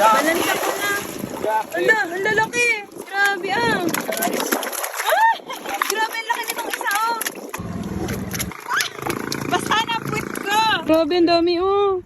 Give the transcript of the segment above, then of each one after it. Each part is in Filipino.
Balansa ko na. Ala, ang lalaki. Grabe ah. Ah! Grabe, ang laki nitong isa oh. Basta na puwit ko. Grabe, ang dami oh.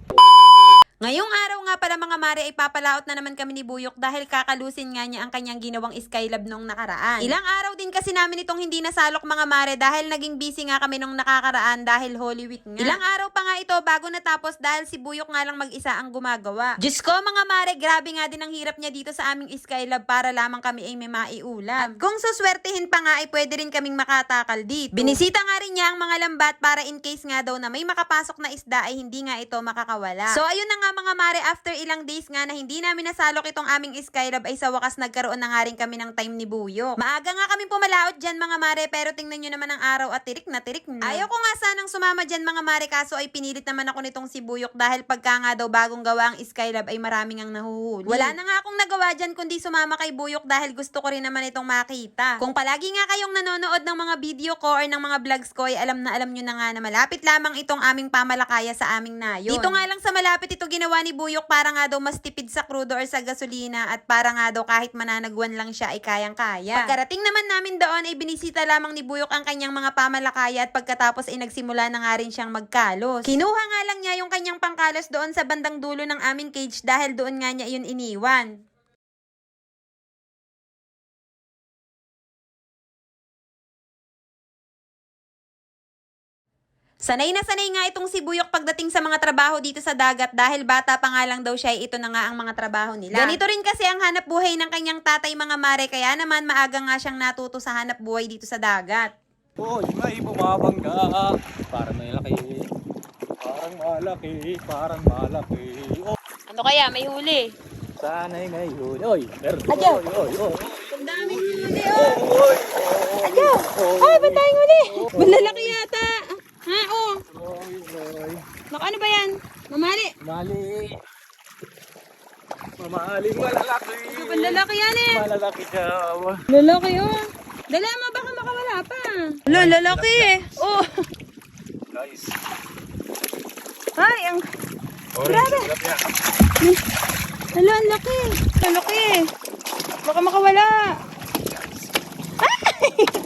Ngayong araw nga pala mga mare ay papalaot na naman kami ni Buyok dahil kakalusin nga niya ang kanyang ginawang Skylab noong nakaraan. Ilang araw din kasi namin itong hindi nasalok mga mare dahil naging busy nga kami nung nakakaraan dahil Holy Week nga. Ilang araw pa nga ito bago natapos dahil si Buyok nga lang mag-isa ang gumagawa. Diyos ko mga mare, grabe nga din ang hirap niya dito sa aming Skylab para lamang kami ay may maiulam. At kung suswertihin pa nga ay pwede rin kaming makatakal dito. Binisita nga rin niya ang mga lambat para in case nga daw na may makapasok na isda ay hindi nga ito makakawala. So ayun na nga mga mare, after ilang days nga na hindi namin nasalok itong aming Skylab ay sa wakas nagkaroon na nga rin kami ng time ni Buyo. Maaga nga kami pumalaot dyan mga mare pero tingnan nyo naman ang araw at tirik na tirik na. Ayaw ko nga sanang sumama dyan mga mare kaso ay pinilit naman ako nitong si Buyok dahil pagka nga daw bagong gawa ang Skylab ay maraming ang nahuhuli. Wala na nga akong nagawa dyan kundi sumama kay Buyok dahil gusto ko rin naman itong makita. Kung palagi nga kayong nanonood ng mga video ko or ng mga vlogs ko ay alam na alam nyo na nga na malapit lamang itong aming pamalakaya sa aming nayon. Dito nga lang sa malapit ito ginawa ni Buyok para nga daw mas tipid sa crudo or sa gasolina at para nga daw kahit mananagwan lang siya ay kayang-kaya. Pagkarating naman namin doon ay binisita lamang ni Buyok ang kanyang mga pamalakaya at pagkatapos ay nagsimula na nga rin siyang magkalos. Kinuha nga lang niya yung kanyang pangkalos doon sa bandang dulo ng aming cage dahil doon nga niya yun iniwan. Sanay na sanay nga itong si Buyok pagdating sa mga trabaho dito sa dagat dahil bata pa nga lang daw siya, ito na nga ang mga trabaho nila. Ganito rin kasi ang hanap buhay ng kanyang tatay mga mare, kaya naman maaga nga siyang natuto sa hanap buhay dito sa dagat. Hoy, may bumabangga. Parang malaki. Parang malaki. Parang malaki. Oh, Ano kaya, may huli? sana'y may huli. Oy, meron. Adyo. Oy, oy, oy. Ang daming huli oh. Oy, Adyo! Ay, ba't tayong huli? Malalaki yata. Ha, oh. oy, oy. Naku, ano ba yan? Mamali. Mali. Mamahaling malalaki. Ang lalaki yan eh. Malalaki siya. Lalaki oh. Dala mo, baka makawala pa. Lo, lalaki eh. Oh. Guys. Ay, ang... Grabe. Hala, ang laki. Lalaki. Baka makawala. Ay,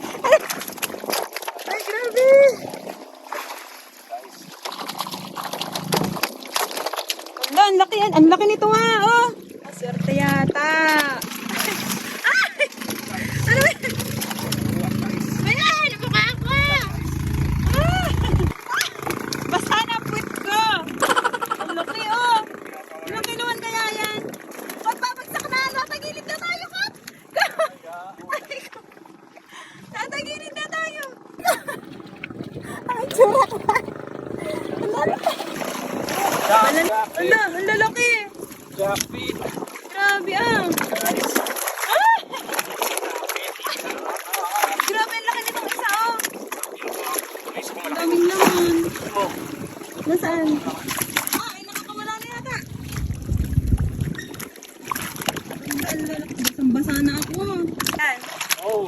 ang laki. Ang laki nito nga, oh. Swerte yata. Ay! Ano ba? Wala, napaka ako. Ah! Basta na puwit ko. Ang laki, oh. Ilang kiluan kaya yan? Ba't babagsak na? Tatagilid na tayo, Kat! Ay, ko. Tatagilid na tayo. Ang tsura ko. Ang lalaki. Ala, ang lalaki. Jackpit. Grabe ah. Ah! Grabe, ang laki nitong isa, oh. Ang daming laman. Nasaan? Ah, ay nakakawala na yata. Ang lalaki. Basang-basa na ako. Yan. Oh.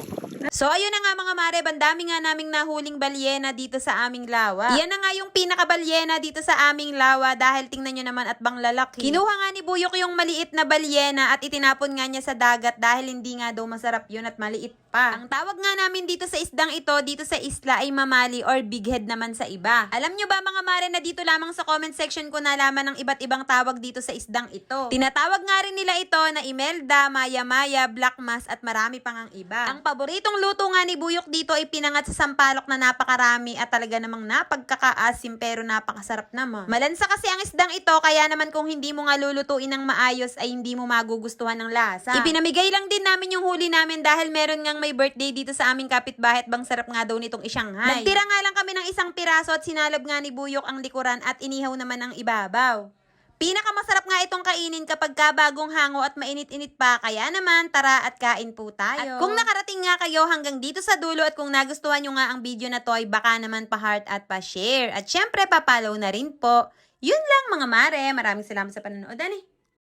So ayun na nga mga mare, bandami nga naming nahuling balyena dito sa aming lawa. Yan na nga yung pinaka-balyena dito sa aming lawa dahil tingnan nyo naman at bang lalaki. Kinuha nga ni Buyok yung maliit na balyena at itinapon nga niya sa dagat dahil hindi nga daw masarap yun at maliit pa. Ang tawag nga namin dito sa isdang ito, dito sa isla ay mamali or big head naman sa iba. Alam nyo ba mga mare na dito lamang sa comment section ko nalaman ng iba't ibang tawag dito sa isdang ito. Tinatawag nga rin nila ito na imelda, maya-maya, black mass at marami pang ang iba. Ang paboritong luto nga ni Buyok dito ay pinangat sa sampalok na napakarami at talaga namang napagkakaasim pero napakasarap naman. Malansa kasi ang isdang ito kaya naman kung hindi mo nga lulutuin ng maayos ay hindi mo magugustuhan ng lasa. Ipinamigay lang din namin yung huli namin dahil meron ngang may birthday dito sa aming kapitbahay at bang sarap nga daw nitong isyanghay. Nagtira nga lang kami ng isang piraso at sinalab nga ni Buyok ang likuran at inihaw naman ang ibabaw. Pinakamasarap nga itong kainin kapag ka bagong hango at mainit-init pa. Kaya naman, tara at kain po tayo. At kung nakarating nga kayo hanggang dito sa dulo at kung nagustuhan nyo nga ang video na to, ay baka naman pa-heart at pa-share. At syempre, pa-follow na rin po. Yun lang mga mare. Maraming salamat sa panonood. Ani.